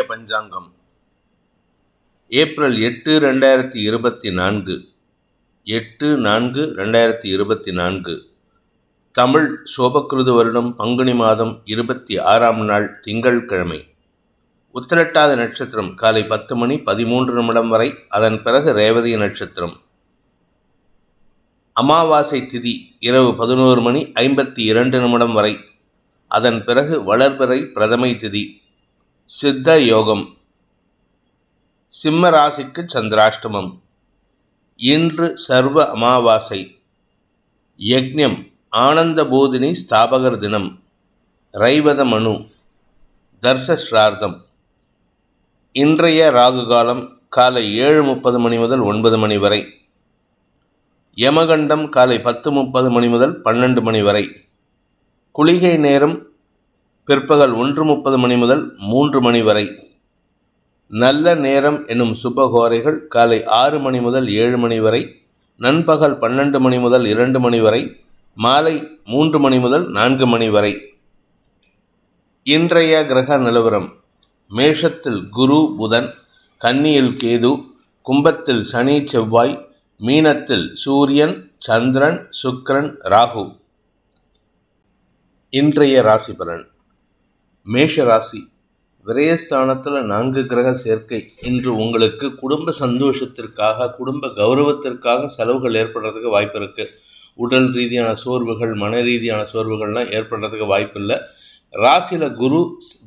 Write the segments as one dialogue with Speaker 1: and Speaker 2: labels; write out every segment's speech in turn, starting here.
Speaker 1: இன்றைய பஞ்சாங்கம். ஏப்ரல் எட்டு ரெண்டாயிரத்தி இருபத்தி நான்கு. எட்டு நான்கு ரெண்டாயிரத்தி இருபத்தி நான்கு. தமிழ் சோபக்கிருது வருடம் பங்குனி மாதம் இருபத்தி ஆறாம் நாள் திங்கட்கிழமை உத்திரட்டாத நட்சத்திரம் காலை பத்து மணி பதிமூன்று நிமிடம் வரை அதன் பிறகு ரேவதி நட்சத்திரம். அமாவாசை திதி இரவு பதினோரு மணி ஐம்பத்தி இரண்டு நிமிடம் வரை. அதன் பிறகு வளர்பிறை பிரதமை திதி. சித்த யோகம். சிம்ம ராசிக்கு சந்திராஷ்டமம். இன்று சர்வ அமாவாசை. யக்ஞம் ஆனந்த போதினி ஸ்தாபகர் தினம். ரைவத மனு. தர்சஸ்ரார்த்தம். இன்றைய ராகு காலம் காலை ஏழு முப்பது மணி முதல் ஒன்பது மணி வரை. யமகண்டம் காலை பத்து முப்பது மணி முதல் பன்னெண்டு மணி வரை. குளிகை நேரம் பிற்பகல் ஒன்று முப்பது மணி முதல் மூன்று மணி வரை. நல்ல நேரம் என்னும் சுபகோரைகள் காலை ஆறு மணி முதல் ஏழு மணி வரை நண்பகல் பன்னெண்டு மணி முதல் இரண்டு மணி வரை மாலை மூன்று மணி முதல் நான்கு மணி வரை. இன்றைய கிரக நிலவரம் மேஷத்தில் குரு புதன் கன்னியில் கேது கும்பத்தில் சனி செவ்வாய் மீனத்தில் சூரியன் சந்திரன் சுக்ரன் ராகு. இன்றைய ராசி பலன். மேஷ ராசி விரயஸ்தானத்தில் நான்கு கிரக சேர்க்கை. இன்று உங்களுக்கு குடும்ப சந்தோஷத்திற்காக குடும்ப கௌரவத்திற்காக செலவுகள் ஏற்படுறதுக்கு வாய்ப்பு இருக்குது உடல் ரீதியான சோர்வுகள் மன ரீதியான சோர்வுகள்லாம் ஏற்படுறதுக்கு வாய்ப்பு இல்லை. ராசியில் குரு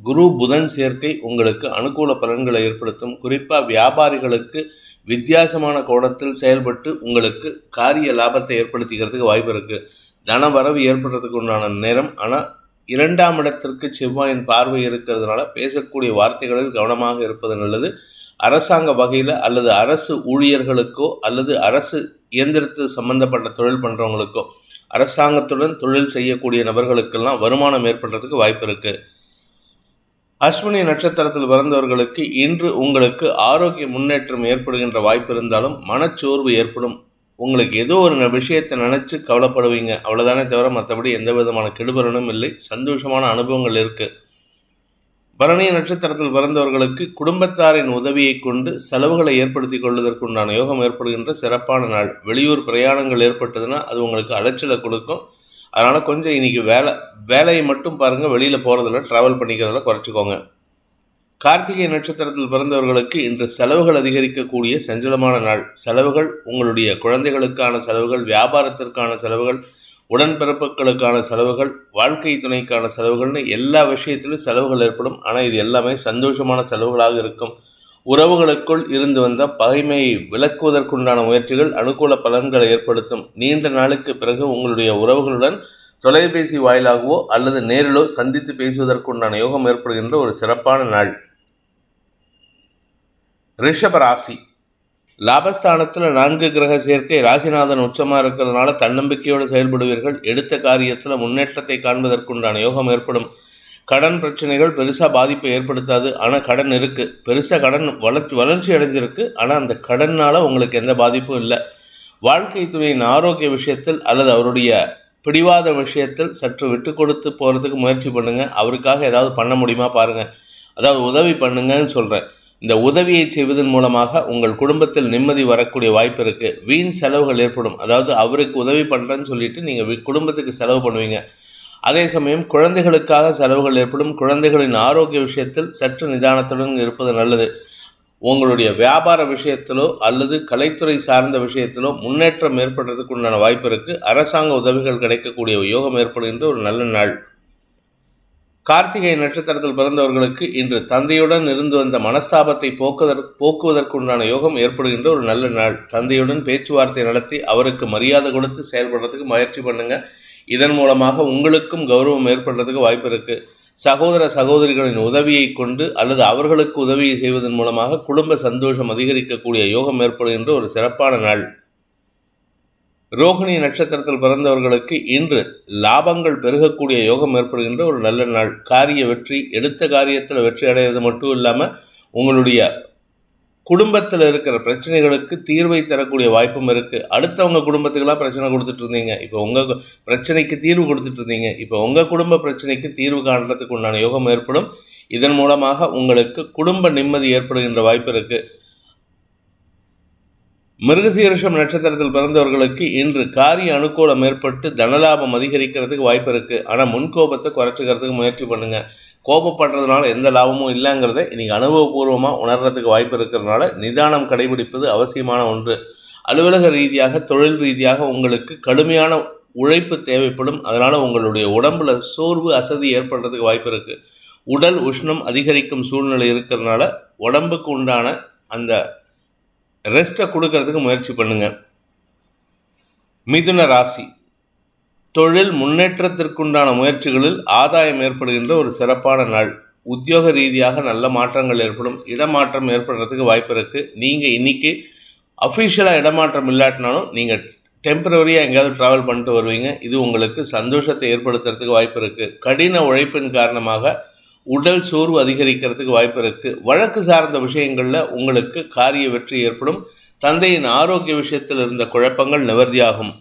Speaker 1: குரு புதன் சேர்க்கை உங்களுக்கு அனுகூல பலன்களை ஏற்படுத்தும். குறிப்பாக வியாபாரிகளுக்கு வித்தியாசமான கோணத்தில் செயல்பட்டு உங்களுக்கு காரிய லாபத்தை ஏற்படுத்திக்கிறதுக்கு வாய்ப்பு இருக்குது தன வரவு ஏற்படுறதுக்கு உண்டான நேரம் ஆனால் இரண்டாம் இடத்திற்கு செவ்வாயின் பார்வை இருக்கிறதுனால பேசக்கூடிய வார்த்தைகளில் கவனமாக இருப்பது நல்லது. அரசாங்க வகையில் அல்லது அரசு ஊழியர்களுக்கோ அல்லது அரசு இயந்திரத்து சம்பந்தப்பட்ட தொழில் பண்ணுறவங்களுக்கோ அரசாங்கத்துடன் தொழில் செய்யக்கூடிய நபர்களுக்கெல்லாம் வருமானம் ஏற்படுறதுக்கு வாய்ப்பு இருக்குது அஸ்வினி நட்சத்திரத்தில் பிறந்தவர்களுக்கு இன்று உங்களுக்கு ஆரோக்கிய முன்னேற்றம் ஏற்படுகின்ற வாய்ப்பு இருந்தாலும் மனச்சோர்வு ஏற்படும். உங்களுக்கு ஏதோ ஒரு விஷயத்தை நினச்சி கவலைப்படுவீங்க. அவ்வளோதானே தவிர மற்றபடி எந்த விதமான கெடுபலனும் இல்லை. சந்தோஷமான அனுபவங்கள் இருக்குது பரணி நட்சத்திரத்தில் பிறந்தவர்களுக்கு குடும்பத்தாரின் உதவியை கொண்டு செலவுகளை ஏற்படுத்தி கொள்வதற்குண்டான யோகம் ஏற்படுகின்ற சிறப்பான நாள். வெளியூர் பிரயாணங்கள் ஏற்பட்டதுன்னா அது உங்களுக்கு அலைச்சலை கொடுக்கும். அதனால் கொஞ்சம் இன்றைக்கி வேலை வேலையை மட்டும் பாருங்கள் வெளியில் போகிறதில்ல ட்ராவல் பண்ணிக்கிறதில் குறைச்சிக்கோங்க. கார்த்திகை நட்சத்திரத்தில் பிறந்தவர்களுக்கு இன்று செலவுகள் அதிகரிக்கக்கூடிய சஞ்சலமான நாள். செலவுகள் உங்களுடைய குழந்தைகளுக்கான செலவுகள் வியாபாரத்திற்கான செலவுகள் உடன்பிறப்புகளுக்கான செலவுகள் வாழ்க்கை துணைக்கான செலவுகள்னு எல்லா விஷயத்திலும் செலவுகள் ஏற்படும். ஆனால் இது எல்லாமே சந்தோஷமான செலவுகளாக இருக்கும். உறவுகளுக்குள் இருந்து வந்த பகைமையை விளக்குவதற்குண்டான முயற்சிகள் அனுகூல பலன்களை ஏற்படுத்தும். நீண்ட நாளுக்கு பிறகு உங்களுடைய உறவுகளுடன் தொலைபேசி வாயிலாகவோ அல்லது நேரிலோ சந்தித்து பேசுவதற்குண்டான யோகம் ஏற்படுகின்ற ஒரு சிறப்பான நாள். ரிஷப ராசி. லாபஸ்தானத்தில் நான்கு கிரக சேர்க்கை ராசிநாதன் உச்சமாக இருக்கிறதுனால தன்னம்பிக்கையோடு செயல்படுவீர்கள். எடுத்த காரியத்தில் முன்னேற்றத்தை காண்பதற்குண்டான யோகம் ஏற்படும். கடன் பிரச்சனைகள் பெருசாக பாதிப்பை ஏற்படுத்தாது. ஆனால் கடன் இருக்குது பெருசாக கடன் வளர்ச்சி வளர்ச்சி அடைஞ்சிருக்கு. ஆனால் அந்த கடனால் உங்களுக்கு எந்த பாதிப்பும் இல்லை. வாழ்க்கை துணையின் ஆரோக்கிய விஷயத்தில் அல்லது அவருடைய பிடிவாத விஷயத்தில் சற்று விட்டு கொடுத்து போகிறதுக்கு முயற்சி பண்ணுங்கள் அவருக்காக ஏதாவது பண்ண முடியுமா பாருங்கள் அதாவது உதவி பண்ணுங்கன்னு சொல்கிறேன் இந்த உதவியை செய்வதன் மூலமாக உங்கள் குடும்பத்தில் நிம்மதி வரக்கூடிய வாய்ப்பு இருக்குது வீண் செலவுகள் ஏற்படும். அதாவது அவருக்கு உதவி பண்ணுறேன்னு சொல்லிட்டு நீங்கள் குடும்பத்துக்கு செலவு பண்ணுவீங்க. அதே சமயம் குழந்தைகளுக்காக செலவுகள் ஏற்படும். குழந்தைகளின் ஆரோக்கிய விஷயத்தில் சற்று நிதானத்துடன் இருப்பது நல்லது. உங்களுடைய வியாபார விஷயத்திலோ அல்லது கலைத்துறை சார்ந்த விஷயத்திலோ முன்னேற்றம் ஏற்படுறதுக்கு உண்டான வாய்ப்பு இருக்குது அரசாங்க உதவிகள் கிடைக்கக்கூடிய யோகம் ஏற்படுகின்ற ஒரு நல்ல நாள். கார்த்திகை நட்சத்திரத்தில் பிறந்தவர்களுக்கு இன்று தந்தையுடன் இருந்து வந்த மனஸ்தாபத்தை போக்குவதற்கு போக்குவதற்குண்டான யோகம் ஏற்படுகின்ற ஒரு நல்ல நாள். தந்தையுடன் பேச்சுவார்த்தை நடத்தி அவருக்கு மரியாதை கொடுத்து செயல்படுறதுக்கு முயற்சி பண்ணுங்க. இதன் மூலமாக உங்களுக்கும் கௌரவம் ஏற்படுறதுக்கு வாய்ப்பு இருக்கு. சகோதர சகோதரிகளின் உதவியை கொண்டு அல்லது அவர்களுக்கு உதவியை செய்வதன் மூலமாக குடும்ப சந்தோஷம் அதிகரிக்கக்கூடிய யோகம் ஏற்படுகின்ற ஒரு சிறப்பான நாள். ரோகிணி நட்சத்திரத்தில் பிறந்தவர்களுக்கு இன்று லாபங்கள் பெருகக்கூடிய யோகம் ஏற்படுகின்ற ஒரு நல்ல நாள். காரிய வெற்றி எடுத்த காரியத்தில் வெற்றி அடைகிறது மட்டும் இல்லாமல் உங்களுடைய குடும்பத்தில் இருக்கிற பிரச்சனைகளுக்கு தீர்வை தரக்கூடிய வாய்ப்பும் இருக்குது அடுத்தவங்க குடும்பத்துக்கெல்லாம் பிரச்சனை கொடுத்துட்டு இருந்தீங்க. இப்போ உங்கள் பிரச்சனைக்கு தீர்வு கொடுத்துட்டு இருந்தீங்க. இப்போ உங்கள் குடும்ப பிரச்சனைக்கு தீர்வு காண்றதுக்கு உண்டான யோகம் ஏற்படும். இதன் மூலமாக உங்களுக்கு குடும்ப நிம்மதி ஏற்படுகின்ற வாய்ப்பு இருக்குது மிருகசீரிஷம் நட்சத்திரத்தில் பிறந்தவர்களுக்கு இன்று காரிய அனுகூலம் ஏற்பட்டு தனலாபம் அதிகரிக்கிறதுக்கு வாய்ப்பு இருக்கு. ஆனால் முன்கோபத்தை குறைச்சிக்கிறதுக்கு முயற்சி பண்ணுங்க. கோபப்படுறதுனால எந்த லாபமும் இல்லைங்கிறத இன்னைக்கு அனுபவபூர்வமாக உணர்றதுக்கு வாய்ப்பு இருக்கிறதுனால நிதானம் கடைபிடிப்பது அவசியமான ஒன்று. அலுவலக ரீதியாக தொழில் ரீதியாக உங்களுக்கு கடுமையான உழைப்பு தேவைப்படும். அதனால் உங்களுடைய உடம்புல சோர்வு அசதி ஏற்படுறதுக்கு வாய்ப்பு இருக்குது உடல் உஷ்ணம் அதிகரிக்கும் சூழ்நிலை இருக்கிறதுனால உடம்புக்கு உண்டான அந்த ரெஸ்ட்டை கொடுக்கறதுக்கு முயற்சி பண்ணுங்க. மிதுன ராசி. தொழில் முன்னேற்றத்திற்குண்டான முயற்சிகளில் ஆதாயம் ஏற்படுகின்ற ஒரு சிறப்பான நாள். உத்தியோக ரீதியாக நல்ல மாற்றங்கள் ஏற்படும். இடமாற்றம் ஏற்படுறதுக்கு வாய்ப்பு இருக்குது நீங்கள் இன்றைக்கி அஃபிஷியலாக இடமாற்றம் இல்லாட்டினாலும் நீங்கள் டெம்பரவரியாக எங்கேயாவது ட்ராவல் பண்ணிட்டு வருவீங்க. இது உங்களுக்கு சந்தோஷத்தை ஏற்படுத்துறதுக்கு வாய்ப்பு இருக்குது கடின உழைப்பின் காரணமாக உடல் சோர்வு அதிகரிக்கிறதுக்கு வாய்ப்பு இருக்குது வழக்கு சார்ந்த விஷயங்களில் உங்களுக்கு காரிய வெற்றி ஏற்படும். தந்தையின் ஆரோக்கிய விஷயத்தில் இருந்த குழப்பங்கள் நிவர்த்தியாகும்.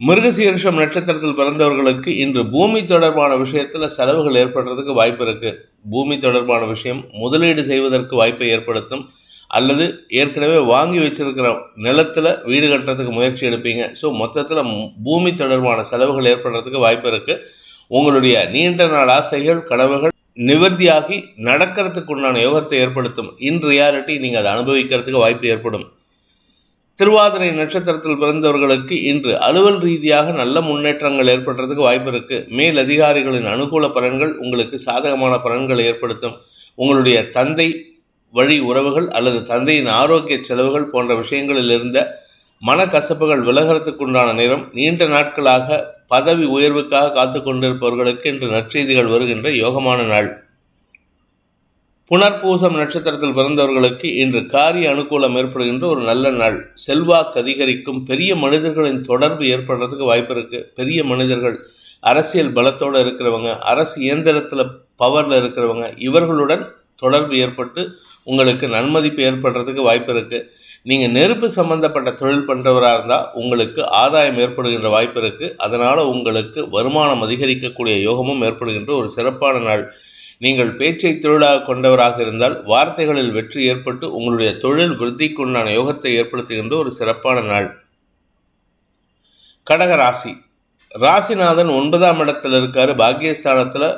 Speaker 1: மிருகசீரிஷம் நட்சத்திரத்தில் பிறந்தவர்களுக்கு இன்று பூமி தொடர்பான விஷயத்தில் செலவுகள் ஏற்படுறதுக்கு வாய்ப்பு இருக்குது பூமி தொடர்பான விஷயம் முதலீடு செய்வதற்கு வாய்ப்பை ஏற்படுத்தும். அல்லது ஏற்கனவே வாங்கி வச்சிருக்கிற நிலத்தில் வீடு கட்டுறதுக்கு முயற்சி எடுப்பீங்க. ஸோ மொத்தத்தில் பூமி தொடர்பான செலவுகள் ஏற்படுறதுக்கு வாய்ப்பு இருக்குது உங்களுடைய நீண்ட நாள் ஆசைகள் கனவுகள் நிவர்த்தியாகி நடக்கிறதுக்கு உண்டான யோகத்தை ஏற்படுத்தும். இன் ரியாலிட்டி நீங்கள் அதை அனுபவிக்கிறதுக்கு வாய்ப்பு ஏற்படும். திருவாதிரை நட்சத்திரத்தில் பிறந்தவர்களுக்கு இன்று அலுவல் ரீதியாக நல்ல முன்னேற்றங்கள் ஏற்படுறதுக்கு வாய்ப்பு இருக்குது மேல் அதிகாரிகளின் அனுகூல பலன்கள் உங்களுக்கு சாதகமான பலன்களை ஏற்படுத்தும். உங்களுடைய தந்தை வழி உறவுகள் அல்லது தந்தையின் ஆரோக்கிய செலவுகள் போன்ற விஷயங்களில் இருந்த மனக்கசப்புகள் விலகிறதுக்குண்டான நேரம் நீண்ட நாட்களாக பதவி உயர்வுக்காக காத்து கொண்டிருப்பவர்களுக்கு இன்று நற்செய்திகள் வருகின்ற யோகமான நாள். புனர்பூசம் நட்சத்திரத்தில் பிறந்தவர்களுக்கு இன்று காரிய அனுகூலம் ஏற்படுகின்ற ஒரு நல்ல நாள். செல்வாக்கு அதிகரிக்கும் பெரிய மனிதர்களின் தொடர்பு ஏற்படுறதுக்கு வாய்ப்பு இருக்கு. பெரிய மனிதர்கள் அரசியல் பலத்தோடு இருக்கிறவங்க அரசு இயந்திரத்தில் பவரில் இருக்கிறவங்க இவர்களுடன் தொடர்பு ஏற்பட்டு உங்களுக்கு நன்மதிப்பு ஏற்படுறதுக்கு வாய்ப்பு இருக்குது நீங்கள் நெருப்பு சம்மந்தப்பட்ட தொழில் பண்ணுறவராக இருந்தால் உங்களுக்கு ஆதாயம் ஏற்படுகின்ற வாய்ப்பு இருக்குது அதனால் உங்களுக்கு வருமானம் அதிகரிக்கக்கூடிய யோகமும் ஏற்படுகின்ற ஒரு சிறப்பான நாள். நீங்கள் பேச்சை தொழிலாக கொண்டவராக இருந்தால் வார்த்தைகளில் வெற்றி ஏற்பட்டு உங்களுடைய தொழில் விருத்திக்குண்டான யோகத்தை ஏற்படுத்துகின்ற ஒரு சிறப்பான நாள். கடக ராசி. ராசிநாதன் ஒன்பதாம் இடத்துல இருக்கார். பாக்கியஸ்தானத்தில்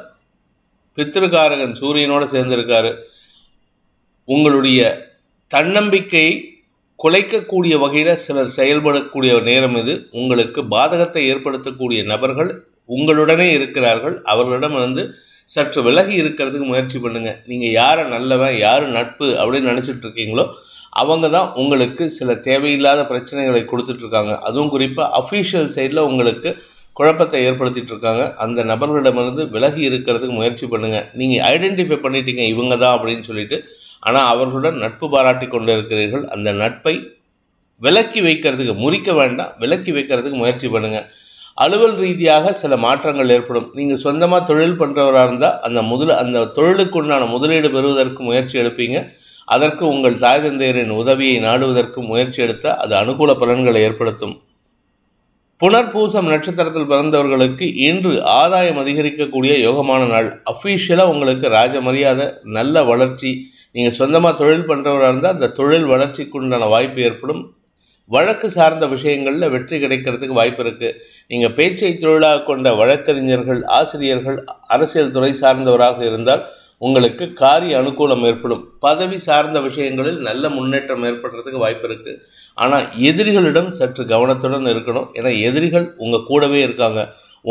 Speaker 1: பித்திருக்காரகன் சூரியனோடு சேர்ந்திருக்காரு. உங்களுடைய தன்னம்பிக்கையை குலைக்கக்கூடிய வகையில் சிலர் செயல்படக்கூடிய நேரம் இது. உங்களுக்கு பாதகத்தை ஏற்படுத்தக்கூடிய நபர்கள் உங்களுடனே இருக்கிறார்கள். அவர்களிடம் வந்து சற்று விலகி இருக்கிறதுக்கு முயற்சி பண்ணுங்கள் நீங்கள் யாரை நல்லவன் யார் நட்பு அப்படின்னு நினச்சிட்டு இருக்கீங்களோ அவங்க தான் உங்களுக்கு சில தேவையில்லாத பிரச்சனைகளை கொடுத்துட்ருக்காங்க அதுவும் குறிப்பாக அஃபீஷியல் சைடில் உங்களுக்கு குழப்பத்தை ஏற்படுத்திட்டு இருக்காங்க. அந்த நபர்களிடமிருந்து விலகி இருக்கிறதுக்கு முயற்சி பண்ணுங்கள் நீங்கள் ஐடென்டிஃபை பண்ணிட்டீங்க இவங்க தான் அப்படின்னு சொல்லிட்டு ஆனால் அவர்களுடன் நட்பு பாராட்டி கொண்டிருக்கிறீர்கள். அந்த நட்பை விலக்கி வைக்கிறதுக்கு முறிக்க வேண்டாம். விலக்கி வைக்கிறதுக்கு முயற்சி பண்ணுங்கள் அலுவல் ரீதியாக சில மாற்றங்கள் ஏற்படும். நீங்கள் சொந்தமாக தொழில் பண்ணுறவராக இருந்தால் அந்த முதல் அந்த தொழிலுக்கு உண்டான முதலீடு பெறுவதற்கு முயற்சி எடுப்பீங்க. அதற்கு உங்கள் தாய் தந்தையரின் உதவியை நாடுவதற்கு முயற்சி எடுத்தால் அது அனுகூல பலன்களை ஏற்படுத்தும். புனர்பூசம் நட்சத்திரத்தில் பிறந்தவர்களுக்கு இன்று ஆதாயம் அதிகரிக்கக்கூடிய யோகமான நாள். அஃபீஷியலாக உங்களுக்கு ராஜ மரியாதை நல்ல வளர்ச்சி நீங்கள் சொந்தமாக தொழில் பண்ணுறவராக இருந்தால் அந்த தொழில் வளர்ச்சிக்குண்டான வாய்ப்பு ஏற்படும். வழக்கு சார்ந்த விஷயங்களில் வெற்றி கிடைக்கிறதுக்கு வாய்ப்பு இருக்குது நீங்கள் பேச்சை தொழிலாக கொண்ட வழக்கறிஞர்கள் ஆசிரியர்கள் அரசியல் துறை சார்ந்தவராக இருந்தால் உங்களுக்கு காரிய அனுகூலம் ஏற்படும். பதவி சார்ந்த விஷயங்களில் நல்ல முன்னேற்றம் ஏற்படுறதுக்கு வாய்ப்பு இருக்குது ஆனால் எதிரிகளிடம் சற்று கவனத்துடன் இருக்கணும். ஏன்னா எதிரிகள் உங்கள் கூடவே இருக்காங்க.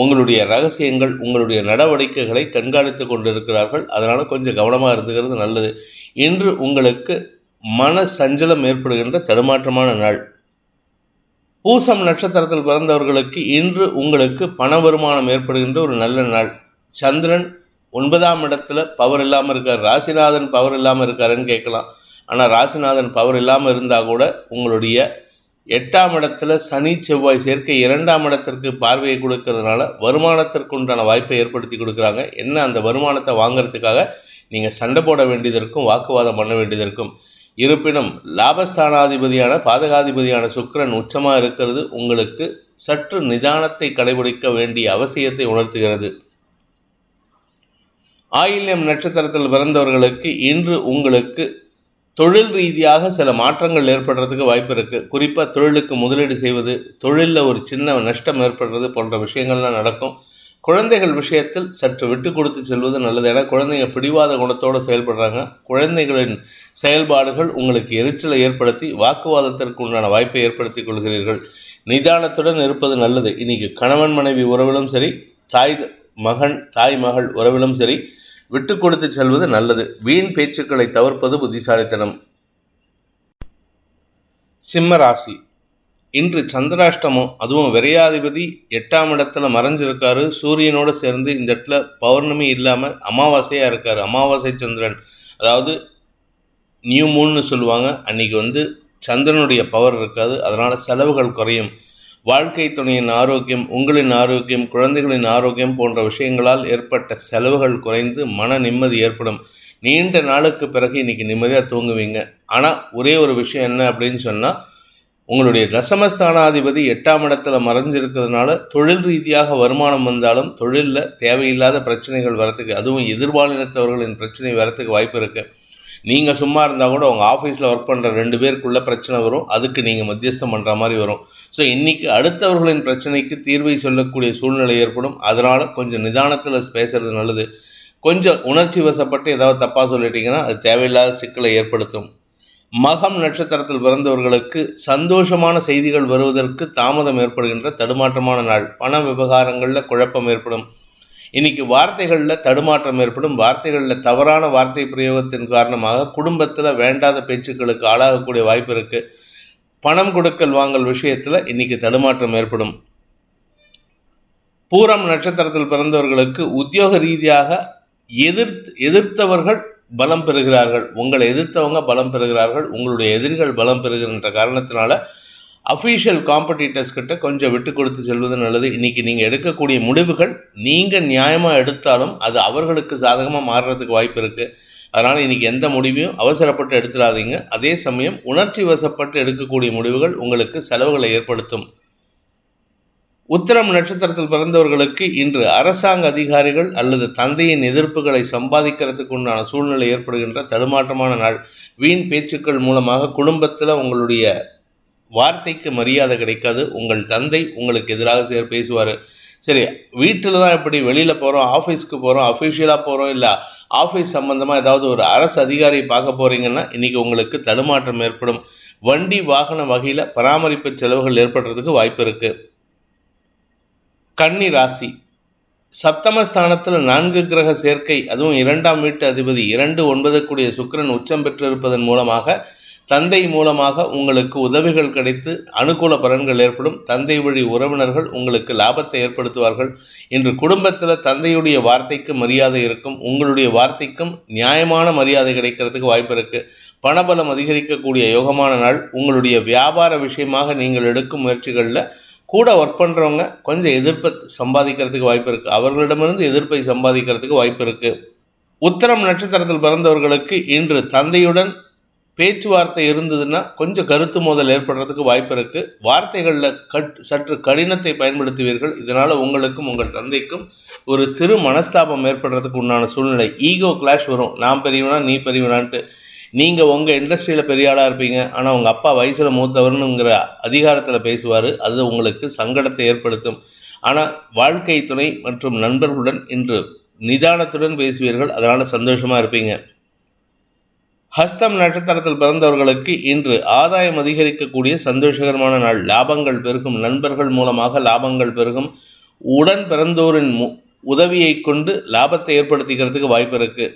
Speaker 1: உங்களுடைய ரகசியங்கள் உங்களுடைய நடவடிக்கைகளை கண்காணித்து கொண்டு இருக்கிறார்கள் அதனால் கொஞ்சம் கவனமாக இருந்துக்கிறது நல்லது. இன்று உங்களுக்கு மன சஞ்சலம் ஏற்படுகின்ற தடுமாற்றமான நாள். பூசம் நட்சத்திரத்தில் பிறந்தவர்களுக்கு இன்று உங்களுக்கு பண வருமானம் ஏற்படுகின்ற ஒரு நல்ல நாள். சந்திரன் ஒன்பதாம் இடத்துல பவர் இல்லாமல் இருக்கார். ராசிநாதன் பவர் இல்லாமல் இருக்காருன்னு கேட்கலாம். ஆனால் ராசிநாதன் பவர் இல்லாமல் இருந்தால் கூட உங்களுடைய எட்டாம் இடத்துல சனி செவ்வாய் சேர்க்கை இரண்டாம் இடத்திற்கு பார்வையை கொடுக்கறதுனால வருமானத்திற்குண்டான வாய்ப்பை ஏற்படுத்தி கொடுக்குறாங்க. என்ன அந்த வருமானத்தை வாங்குறதுக்காக நீங்கள் சண்டை போட வேண்டியதற்கும் வாக்குவாதம் பண்ண வேண்டியதற்கும். இருப்பினும் லாபஸ்தானாதிபதியான பாதகாதிபதியான சுக்கரன் உச்சமாக இருக்கிறது. உங்களுக்கு சற்று நிதானத்தை கடைபிடிக்க வேண்டிய அவசியத்தை உணர்த்துகிறது. ஆயில்யம் நட்சத்திரத்தில் பிறந்தவர்களுக்கு இன்று உங்களுக்கு தொழில் ரீதியாக சில மாற்றங்கள் ஏற்படுறதுக்கு வாய்ப்பு இருக்குது குறிப்பாக தொழிலுக்கு முதலீடு செய்வது தொழிலில் ஒரு சின்ன நஷ்டம் ஏற்படுறது போன்ற விஷயங்கள்லாம் நடக்கும். குழந்தைகள் விஷயத்தில் சற்று விட்டு கொடுத்து செல்வது நல்லது. ஏன்னா குழந்தைங்க பிடிவாத குணத்தோடு செயல்படுறாங்க. குழந்தைகளின் செயல்பாடுகள் உங்களுக்கு எரிச்சலை ஏற்படுத்தி வாக்குவாதத்திற்கு உண்டான வாய்ப்பை ஏற்படுத்தி கொள்கிறீர்கள். நிதானத்துடன் இருப்பது நல்லது. இன்னைக்கு கணவன் மனைவி உறவிலும் சரி தாய் மகன் தாய் மகள் உறவிலும் சரி விட்டு கொடுத்து செல்வது நல்லது. வீண் பேச்சுக்களை தவிர்ப்பது புத்திசாலித்தனம். சிம்ம ராசி இன்று சந்திராஷ்டமம். அதுவும் விரையாதிபதி எட்டாம் இடத்துல மறைஞ்சிருக்காரு. சூரியனோடு சேர்ந்து இந்த இடத்துல பௌர்ணமி இல்லாமல் அமாவாசையாக இருக்கார். அமாவாசை சந்திரன். அதாவது நியூ மூன்னு சொல்லுவாங்க. அன்னைக்கு வந்து சந்திரனுடைய பவர் இருக்காது. அதனால் செலவுகள் குறையும். வாழ்க்கை துணையின் ஆரோக்கியம் உங்களின் ஆரோக்கியம் குழந்தைகளின் ஆரோக்கியம் போன்ற விஷயங்களால் ஏற்பட்ட செலவுகள் குறைந்து மன நிம்மதி ஏற்படும். நீண்ட நாளுக்கு பிறகு இன்னைக்கு நிம்மதியாக தூங்குவீங்க. ஆனால் ஒரே ஒரு விஷயம் என்ன அப்படின்னு சொன்னால் உங்களுடைய ரசமஸ்தானாதிபதி எட்டாம் இடத்துல மறைஞ்சிருக்கிறதுனால தொழில் ரீதியாக வருமானம் வந்தாலும் தொழிலில் தேவையில்லாத பிரச்சனைகள் வரத்துக்கு அதுவும் எதிர்பாலினத்தவர்களின் பிரச்சனை வரத்துக்கு வாய்ப்பு இருக்குது நீங்கள் சும்மா இருந்தால் கூட உங்கள் ஆஃபீஸில் ஒர்க் பண்ணுற ரெண்டு பேருக்குள்ளே பிரச்சனை வரும். அதுக்கு நீங்கள் மத்தியஸ்தம் பண்ணுற மாதிரி வரும். ஸோ இன்றைக்கி அடுத்தவர்களின் பிரச்சனைக்கு தீர்வை சொல்லக்கூடிய சூழ்நிலை ஏற்படும். அதனால் கொஞ்சம் நிதானத்தில் பேசுகிறது நல்லது. கொஞ்சம் உணர்ச்சி வசப்பட்டு ஏதாவது தப்பாக சொல்லிட்டீங்கன்னா அது தேவையில்லாத சிக்கலை ஏற்படுத்தும். மகம் நட்சத்திரத்தில் பிறந்தவர்களுக்கு சந்தோஷமான செய்திகள் வருவதற்கு தாமதம் ஏற்படுகின்ற தடுமாற்றமான நாள். பண விவகாரங்களில் குழப்பம் ஏற்படும். இன்னைக்கு வார்த்தைகளில் தடுமாற்றம் ஏற்படும். வார்த்தைகளில் தவறான வார்த்தை பிரயோகத்தின் காரணமாக குடும்பத்தில் வேண்டாத பேச்சுக்களுக்கு ஆளாகக்கூடிய வாய்ப்பு இருக்குது பணம் கொடுக்கல் வாங்கல் விஷயத்தில் இன்னைக்கு தடுமாற்றம் ஏற்படும். பூரம் நட்சத்திரத்தில் பிறந்தவர்களுக்கு உத்தியோக ரீதியாக எதிர்த்து எதிர்த்தவர்கள் பலம் பெறுகிறார்கள். உங்களை எதிர்த்தவங்க பலம் பெறுகிறார்கள். உங்களுடைய எதிரிகள் பலம் பெறுகின்ற காரணத்தினால அஃபீஷியல் காம்படிட்டர்ஸ் கிட்ட கொஞ்சம் விட்டு கொடுத்து செல்வது நல்லது. இன்றைக்கி நீங்கள் எடுக்கக்கூடிய முடிவுகள் நீங்கள் நியாயமாக எடுத்தாலும் அது அவர்களுக்கு சாதகமாக மாறுறதுக்கு வாய்ப்பு இருக்குது அதனால் இன்றைக்கி எந்த முடிவையும் அவசரப்பட்டு எடுத்துடாதீங்க. அதே சமயம் உணர்ச்சி வசப்பட்டு எடுக்கக்கூடிய முடிவுகள் உங்களுக்கு செலவுகளை ஏற்படுத்தும். உத்தரம் நட்சத்திரத்தில் பிறந்தவர்களுக்கு இன்று அரசாங்க அதிகாரிகள் அல்லது தந்தையின் எதிர்ப்புகளை சம்பாதிக்கிறதுக்கு உண்டான சூழ்நிலை ஏற்படுகின்ற தடுமாற்றமான நாள். வீண் பேச்சுக்கள் மூலமாக குடும்பத்தில் உங்களுடைய வார்த்தைக்கு மரியாதை கிடைக்காது. உங்கள் தந்தை உங்களுக்கு எதிராக சேர் பேசுவார். சரி வீட்டில் தான் எப்படி வெளியில் போகிறோம் ஆஃபீஸ்க்கு போகிறோம் அஃபிஷியலாக போகிறோம் இல்லை ஆஃபீஸ் சம்மந்தமாக ஏதாவது ஒரு அரசு அதிகாரியை பார்க்க போகிறீங்கன்னா இன்றைக்கி உங்களுக்கு தடுமாற்றம் ஏற்படும். வண்டி வாகன வகையில் பராமரிப்பு செலவுகள் ஏற்படுறதுக்கு வாய்ப்பு இருக்குது கன்னி ராசி. சப்தமஸ்தானத்தில் நான்கு கிரக சேர்க்கை அதுவும் இரண்டாம் வீட்டு அதிபதி இரண்டு ஒன்பது கூடிய சுக்கிரன் உச்சம் பெற்றிருப்பதன் மூலமாக தந்தை மூலமாக உங்களுக்கு உதவிகள் கிடைத்து அனுகூல பலன்கள் ஏற்படும். தந்தை வழி உறவினர்கள் உங்களுக்கு லாபத்தை ஏற்படுத்துவார்கள். இன்று குடும்பத்தில் தந்தையுடைய வார்த்தைக்கு மரியாதை இருக்கும். உங்களுடைய வார்த்தைக்கும் நியாயமான மரியாதை கிடைக்கிறதுக்கு வாய்ப்பு இருக்குது பணபலம் அதிகரிக்கக்கூடிய யோகமான நாள். உங்களுடைய வியாபார விஷயமாக நீங்கள் எடுக்கும் முயற்சிகளில் கூட ஒர்க் பண்ணுறவங்க கொஞ்சம் எதிர்ப்பை சம்பாதிக்கிறதுக்கு வாய்ப்பு இருக்குது அவர்களிடமிருந்து எதிர்ப்பை சம்பாதிக்கிறதுக்கு வாய்ப்பு இருக்குது உத்தரம் நட்சத்திரத்தில் பிறந்தவர்களுக்கு இன்று தந்தையுடன் பேச்சுவார்த்தை இருந்ததுன்னா கொஞ்சம் கருத்து மோதல் ஏற்படுறதுக்கு வாய்ப்பு இருக்குது வார்த்தைகளில் கட் சற்று கடினத்தை பயன்படுத்துவீர்கள். இதனால் உங்களுக்கும் உங்கள் தந்தைக்கும் ஒரு சிறு மனஸ்தாபம் ஏற்படுறதுக்கு உண்டான சூழ்நிலை. ஈகோ கிளாஷ் வரும். நான் பெரியவனா நீ பெரியவனான்ட்டு. நீங்கள் உங்கள் இண்டஸ்ட்ரியில் பெரிய ஆளாக இருப்பீங்க. ஆனால் உங்கள் அப்பா வயசில் மூத்தவர்னுங்கிற அதிகாரத்தில் பேசுவார். அது உங்களுக்கு சங்கடத்தை ஏற்படுத்தும். ஆனால் வாழ்க்கை துணை மற்றும் நண்பர்களுடன் இன்று நிதானத்துடன் பேசுவீர்கள். அதனால் சந்தோஷமாக இருப்பீங்க. ஹஸ்தம் நட்சத்திரத்தில் பிறந்தவர்களுக்கு இன்று ஆதாயம் அதிகரிக்கக்கூடிய சந்தோஷகரமான நாள். லாபங்கள் பெருகும் நண்பர்கள் மூலமாக லாபங்கள் பெருகும். உடன் பிறந்தோரின் உதவியை கொண்டு லாபத்தை ஏற்படுத்திக்கிறதுக்கு வாய்ப்பு இருக்குது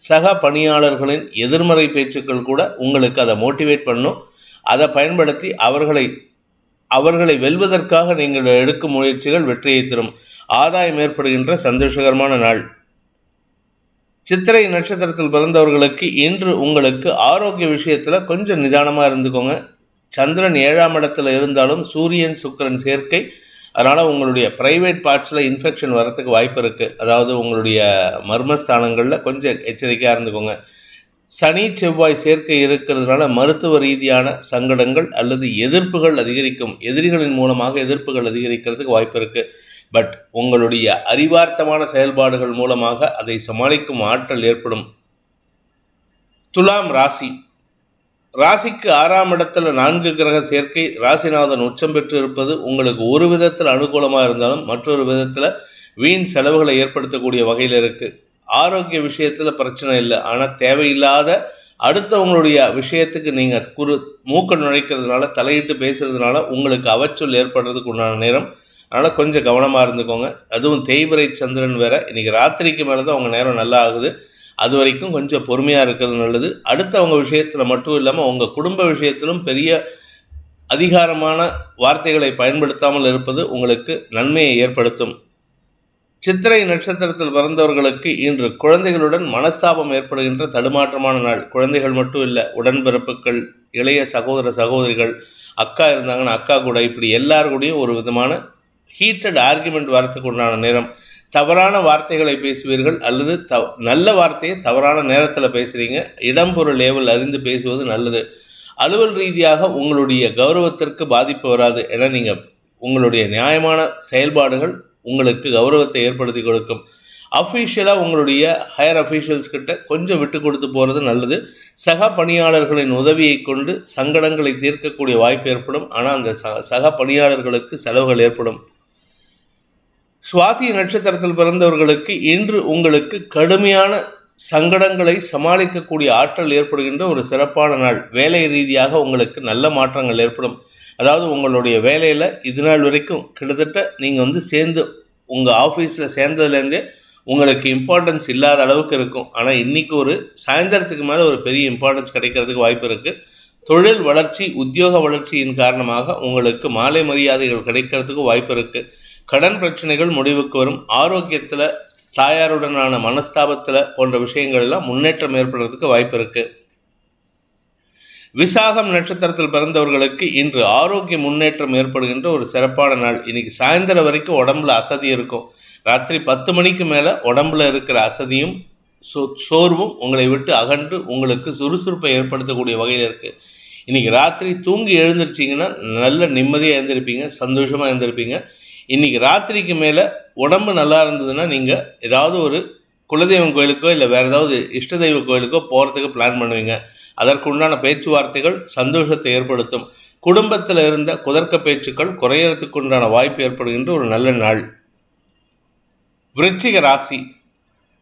Speaker 1: சக பணியாளர்களின் எதிர்மறை பேச்சுக்கள் கூட உங்களுக்கு அதை மோட்டிவேட் பண்ணும். அதை பயன்படுத்தி அவர்களை அவர்களை வெல்வதற்காக நீங்கள் எடுக்கும் முயற்சிகள் வெற்றியை தரும். ஆதாயம் ஏற்படுகின்ற சந்தோஷகரமான நாள். சித்திரை நட்சத்திரத்தில் பிறந்தவர்களுக்கு இன்று உங்களுக்கு ஆரோக்கிய விஷயத்தில் கொஞ்சம் நிதானமாக இருந்துக்கோங்க. சந்திரன் ஏழாம் இடத்துல இருந்தாலும் சூரியன் சுக்கரன் சேர்க்கை. அதனால் உங்களுடைய ப்ரைவேட் பார்ட்ஸில் இன்ஃபெக்ஷன் வரத்துக்கு வாய்ப்பு இருக்குது அதாவது உங்களுடைய மர்மஸ்தானங்களில் கொஞ்சம் எச்சரிக்கையாக இருந்துக்கோங்க. சனி செவ்வாய் சேர்க்கை இருக்கிறதுனால மருத்துவ ரீதியான சங்கடங்கள் அல்லது எதிர்ப்புகள் அதிகரிக்கும். எதிரிகளின் மூலமாக எதிர்ப்புகள் அதிகரிக்கிறதுக்கு வாய்ப்பு இருக்குது பட் உங்களுடைய அறிவார்த்தமான செயல்பாடுகள் மூலமாக அதை சமாளிக்கும் ஆற்றல் ஏற்படும். துலாம் ராசி. ராசிக்கு ஆறாம் இடத்துல நான்கு கிரக சேர்க்கை ராசிநாதன் உச்சம் பெற்று இருப்பது உங்களுக்கு ஒரு விதத்தில் அனுகூலமாக இருந்தாலும் மற்றொரு விதத்தில் வீண் செலவுகளை ஏற்படுத்தக்கூடிய வகையில் இருக்குது ஆரோக்கிய விஷயத்தில் பிரச்சனை இல்லை. ஆனால் தேவையில்லாத அடுத்தவங்களுடைய விஷயத்துக்கு நீங்கள் குறு மூக்க நுழைக்கிறதுனால தலையிட்டு பேசுகிறதுனால உங்களுக்கு அவச்சொல் ஏற்படுறதுக்கு உண்டான நேரம் அதனால் கொஞ்சம் கவனமாக இருந்துக்கோங்க. அதுவும் தேய்பிரை சந்திரன் வேற. இன்றைக்கி ராத்திரிக்கு மேலே தான் உங்கள் நேரம் நல்லா ஆகுது. அது வரைக்கும் கொஞ்சம் பொறுமையாக இருக்கிறது நல்லது. அடுத்தவங்க விஷயத்தில் மட்டும் இல்லாமல் உங்கள் குடும்ப விஷயத்திலும் பெரிய அதிகாரமான வார்த்தைகளை பயன்படுத்தாமல் இருப்பது உங்களுக்கு நன்மையை ஏற்படுத்தும். சித்திரை நட்சத்திரத்தில் பிறந்தவர்களுக்கு இன்று குழந்தைகளுடன் மனஸ்தாபம் ஏற்படுகின்ற தடுமாற்றமான நாள். குழந்தைகள் மட்டும் இல்லை உடன்பிறப்புகள் இளைய சகோதர சகோதரிகள் அக்கா இருந்தாங்கன்னா அக்கா கூட இப்படி எல்லார் கூடயும் ஒரு விதமான ஹீட்டட் ஆர்குமெண்ட் வரத்துக்கு உண்டான நேரம். தவறான வார்த்தைகளை பேசுவீர்கள் அல்லது த நல்ல வார்த்தையை தவறான நேரத்தில் பேசுகிறீங்க இடம்பொருள் லேவல் அறிந்து பேசுவது நல்லது. அலுவல் ரீதியாக உங்களுடைய கௌரவத்திற்கு பாதிப்பு வராது என நீங்கள் உங்களுடைய நியாயமான செயல்பாடுகள் உங்களுக்கு கௌரவத்தை ஏற்படுத்தி கொடுக்கும். அஃபீஷியலாக உங்களுடைய ஹையர் அஃபீஷியல்ஸ் கிட்ட கொஞ்சம் விட்டு கொடுத்து போகிறது நல்லது. சக பணியாளர்களின் உதவியை கொண்டு சங்கடங்களை தீர்க்கக்கூடிய வாய்ப்பு ஏற்படும். ஆனால் அந்த சக சக பணியாளர்களுக்கு செலவுகள் ஏற்படும். சுவாதி நட்சத்திரத்தில் பிறந்தவர்களுக்கு இன்று உங்களுக்கு கடுமையான சங்கடங்களை சமாளிக்கக்கூடிய ஆற்றல் ஏற்படுகின்ற ஒரு சிறப்பான நாள். வேலை ரீதியாக உங்களுக்கு நல்ல மாற்றங்கள் ஏற்படும். அதாவது உங்களுடைய வேலையில் இது நாள் வரைக்கும் கிட்டத்தட்ட நீங்கள் வந்து சேர்ந்து உங்கள் ஆஃபீஸில் சேர்ந்ததுலேருந்தே உங்களுக்கு இம்பார்ட்டன்ஸ் இல்லாத அளவுக்கு இருக்கும். ஆனால் இன்றைக்கி ஒரு சாயந்தரத்துக்கு மேலே ஒரு பெரிய இம்பார்ட்டன்ஸ் கிடைக்கிறதுக்கு வாய்ப்பு இருக்குது தொழில் வளர்ச்சி உத்தியோக வளர்ச்சியின் காரணமாக உங்களுக்கு மாலை மரியாதைகள் கிடைக்கிறதுக்கு வாய்ப்பு இருக்குது கடன் பிரச்சனைகள் முடிவுக்கு வரும். ஆரோக்கியத்தில் தாயாருடனான மனஸ்தாபத்தில் போன்ற விஷயங்கள்லாம் முன்னேற்றம் ஏற்படுறதுக்கு வாய்ப்பு இருக்குது விசாகம் நட்சத்திரத்தில் பிறந்தவர்களுக்கு இன்று ஆரோக்கிய முன்னேற்றம் ஏற்படுகின்ற ஒரு சிறப்பான நாள். இன்னைக்கு சாயந்தரம் வரைக்கும் உடம்புல அசதி இருக்கும். ராத்திரி பத்து மணிக்கு மேலே உடம்புல இருக்கிற அசதியும் சோ சோர்வும் உங்களை விட்டு அகன்று உங்களுக்கு சுறுசுறுப்பை ஏற்படுத்தக்கூடிய வகையில் இருக்குது இன்றைக்கி ராத்திரி தூங்கி எழுந்திருச்சிங்கன்னா நல்ல நிம்மதியாக எழுந்திருப்பீங்க சந்தோஷமாக எழுந்திருப்பீங்க. இன்றைக்கி ராத்திரிக்கு மேலே உடம்பு நல்லா இருந்ததுன்னா நீங்கள் ஏதாவது ஒரு குலதெய்வம் கோயிலுக்கோ இல்லை வேறு ஏதாவது இஷ்ட தெய்வ கோயிலுக்கோ போகிறதுக்கு பிளான் பண்ணுவீங்க. அதற்கு உண்டான பேச்சுவார்த்தைகள் சந்தோஷத்தை ஏற்படுத்தும். குடும்பத்தில் இருந்த குதர்க்க பேச்சுக்கள் குறையறதுக்கு உண்டான வாய்ப்பு ஏற்படுகின்ற ஒரு நல்ல நாள். விருச்சிக ராசி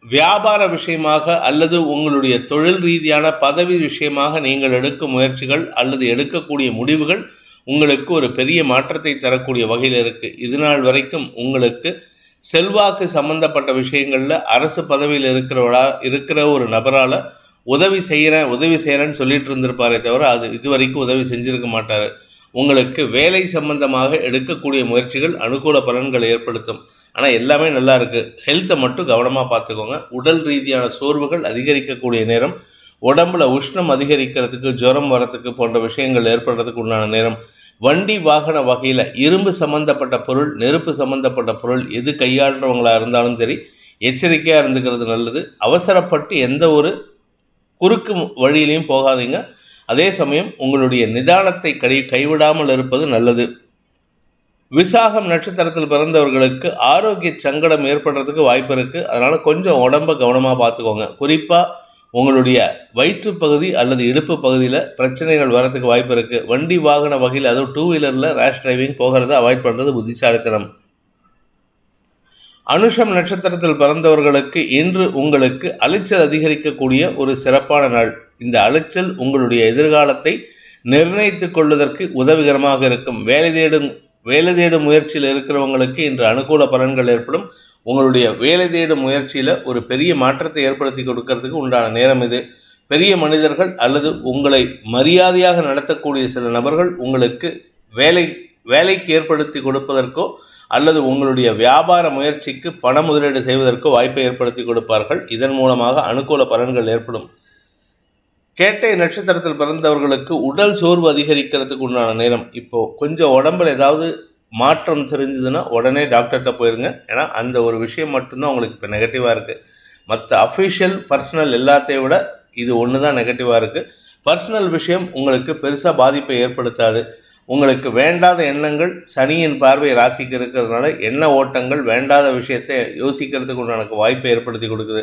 Speaker 1: வியாபார விஷயமாக அல்லது உங்களுடைய தொழில் ரீதியான பதவி விஷயமாக நீங்கள் எடுக்கும் முயற்சிகள் அல்லது எடுக்கக்கூடிய முடிவுகள் உங்களுக்கு ஒரு பெரிய மாற்றத்தை தரக்கூடிய வகையில் இருக்குது இது நாள் வரைக்கும் உங்களுக்கு செல்வாக்கு சம்பந்தப்பட்ட விஷயங்களில் அரசு பதவியில் இருக்கிறவளா இருக்கிற ஒரு நபரால் உதவி செய்கிறேன் உதவி செய்கிறேன்னு சொல்லிட்டு இருந்திருப்பாரே தவிர அது இது வரைக்கும் உதவி செஞ்சுருக்க மாட்டார். உங்களுக்கு வேலை சம்பந்தமாக எடுக்கக்கூடிய முயற்சிகள் அனுகூல பலன்களை ஏற்படுத்தும். ஆனால் எல்லாமே நல்லா இருக்குது ஹெல்த்தை மட்டும் கவனமாக பார்த்துக்கோங்க. உடல் ரீதியான சோர்வுகள் அதிகரிக்கக்கூடிய நேரம் உடம்புல உஷ்ணம் அதிகரிக்கிறதுக்கு ஜுரம் வரத்துக்கு போன்ற விஷயங்கள் ஏற்படுறதுக்கு உண்டான நேரம். வண்டி வாகன வகையில் இரும்பு சம்மந்தப்பட்ட பொருள் நெருப்பு சம்மந்தப்பட்ட பொருள் எது கையாளுறவங்களாக இருந்தாலும் சரி எச்சரிக்கையாக இருந்துக்கிறது நல்லது. அவசரப்பட்டு எந்த ஒரு குறுக்கு வழியிலையும் போகாதீங்க. அதே சமயம் உங்களுடைய நிதானத்தை கை கைவிடாமல் இருப்பது நல்லது. விசாகம் நட்சத்திரத்தில் பிறந்தவர்களுக்கு ஆரோக்கிய சங்கடம் ஏற்படுறதுக்கு வாய்ப்பு இருக்குது அதனால் கொஞ்சம் உடம்ப கவனமாக பார்த்துக்கோங்க குறிப்பாக உங்களுடைய வயிற்று பகுதி அல்லது இடுப்பு பகுதியில் பிரச்சனைகள் வரதுக்கு வாய்ப்பு இருக்குது வண்டி வாகன வகையில் அதுவும் டூ வீலரில் ரேஷ் டிரைவிங் போகிறத அவாய்ட் பண்ணுறது புத்திசாலித்தனம். அனுஷம் நட்சத்திரத்தில் பிறந்தவர்களுக்கு இன்று உங்களுக்கு அலைச்சல் அதிகரிக்கக்கூடிய ஒரு சிறப்பான நாள். இந்த அலைச்சல் உங்களுடைய எதிர்காலத்தை நிர்ணயித்துக் கொள்வதற்கு உதவிகரமாக இருக்கும். வேலை தேடும் வேலை தேடும் முயற்சியில் இருக்கிறவங்களுக்கு இன்று அனுகூல பலன்கள் ஏற்படும். உங்களுடைய வேலை தேடும் முயற்சியில் ஒரு பெரிய மாற்றத்தை ஏற்படுத்தி கொடுக்கறதுக்கு உண்டான நேரம் இது. பெரிய மனிதர்கள் அல்லது உங்களை மரியாதையாக நடத்தக்கூடிய சில நபர்கள் உங்களுக்கு வேலை வேலைக்கு ஏற்படுத்தி கொடுப்பதற்கோ அல்லது உங்களுடைய வியாபார முயற்சிக்கு பண முதலீடு செய்வதற்கோ வாய்ப்பை ஏற்படுத்தி கொடுப்பார்கள். இதன் மூலமாக அனுகூல பலன்கள் ஏற்படும். கேட்டை நட்சத்திரத்தில் பிறந்தவர்களுக்கு உடல் சோர்வு அதிகரிக்கிறதுக்கு உண்டான நேரம். இப்போது கொஞ்சம் உடம்பில் ஏதாவது மாற்றம் தெரிஞ்சதுன்னா உடனே டாக்டர்கிட்ட போயிருங்க. ஏன்னா அந்த ஒரு விஷயம் மட்டும்தான் உங்களுக்கு இப்போ நெகட்டிவாக இருக்குது மற்ற அஃபிஷியல் பர்சனல் எல்லாத்தையும் விட இது ஒன்று தான் நெகட்டிவாக இருக்குது பர்சனல் விஷயம் உங்களுக்கு பெருசாக பாதிப்பை ஏற்படுத்தாது. உங்களுக்கு வேண்டாத எண்ணங்கள் சனியின் பார்வை ராசிக்கு இருக்கிறதுனால எண்ண ஓட்டங்கள் வேண்டாத விஷயத்தை யோசிக்கிறதுக்கு உண்டான வாய்ப்பை ஏற்படுத்தி கொடுக்குது.